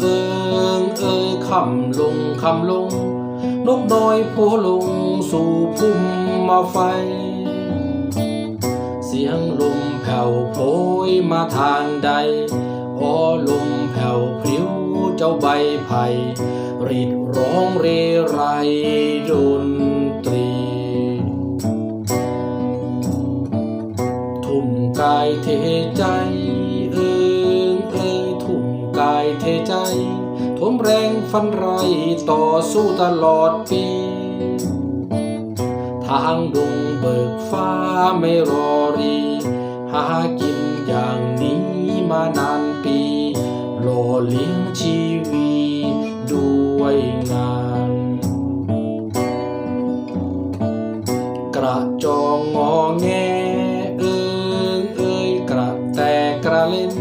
เอิงเอ่ยคำลงคำลง นกน้อยโพลงสู่พุ่มมาไฟ เสียงลมแผ่วโพยมาทางใดออลมแผ่วพริ้วเจ้าใบไผ่รีดร้องเรไร ใจทมแรงฟันไรต่อสู้ตลอดปี ทางดงเบิกฟ้าไม่รอรี หากินอย่างนี้มานานปีหล่อเลี้ยงชีวีด้วยงาน กระจองงอแงเอิงเอ่ยกระแตกระเล่น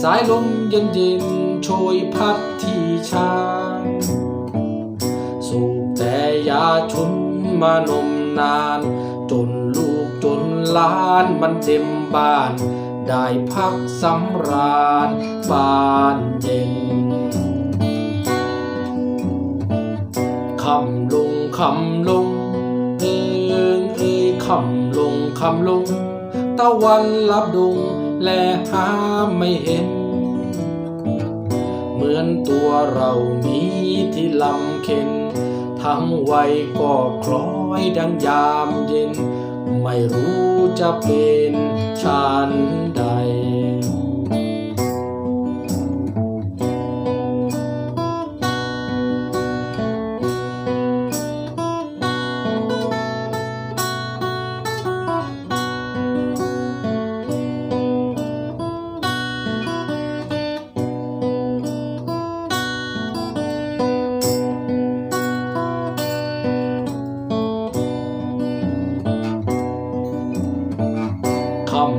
สายลมเย็นเย็น โชยพัดที่ช้ายสูบแต่ยาชุนมานมนาน จนลูกจนล้านมันเต็มบ้าน ได้พักสำราญบ้านเย็นคำลงคำลงเอิงเอ้ยคำลงคำลง ตะวันลับดงแลหาไม่เห็น มือนตัวเรานี้ที่ลำเค็น ทั้งวัยก็คล้อยดังยามเย็น ไม่รู้จะเป็นชัน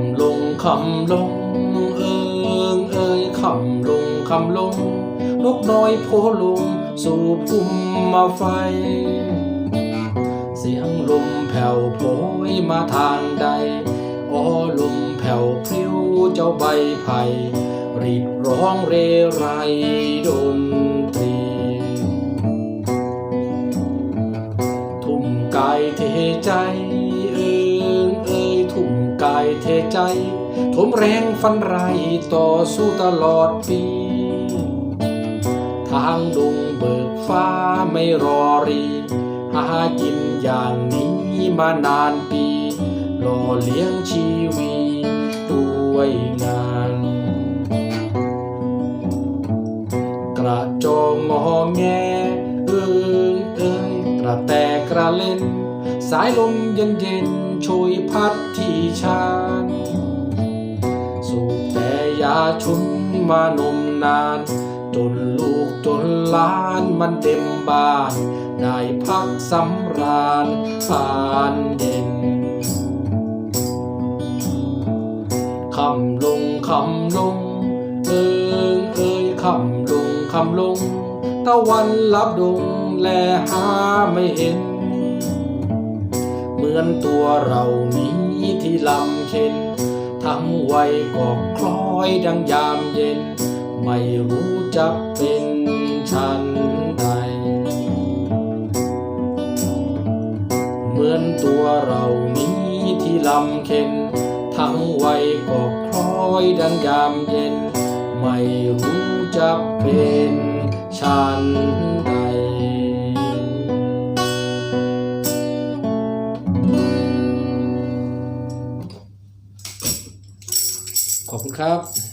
ำลงคำลง เอิงเอ่ยคำลงคำลงนกน้อยโผลงสู่พุ่มมาไฟ เสียงลมแผ่วโผยมาทางใดอ้อลมแผ่วพริ้วเจ้าใบไผ่รีดร้องเรไรดนตรีทุ่มกายเทใจเออ กายเทใจทมแรงฟันไรต่อสู้ตลอดปี ทางดุงเบิกฟ้าไม่รอรี หากินอย่างนี้มานานปีหล่อเลี้ยงชีวีด้วยงาน กระจองงอแงเอิงเอ่ยกระแตกระเล่น สายลมเย็นเย็นๆโชยพัดที่ชานสูบแต่ยาชุนมานมนาน จนลูกจนล้านมันเต็มบ้าน ได้พักสำราญปานเย็นคำลงคำลง เอิงเอ่ยคำลงคำลง ตะวันลับดงแลหาไม่เห็น มือนตัวเรานี้ที่ลำเค็นทั้งวัยก็คล้อยดังยามเย็น ไม่รู้จะเป็นชันใด เหมือนตัวเรานี้ที่ลำเค็นทั้งวัยก็คล้อยดังยามเย็น ไม่รู้จะเป็นชันใด ขอบคุณครับ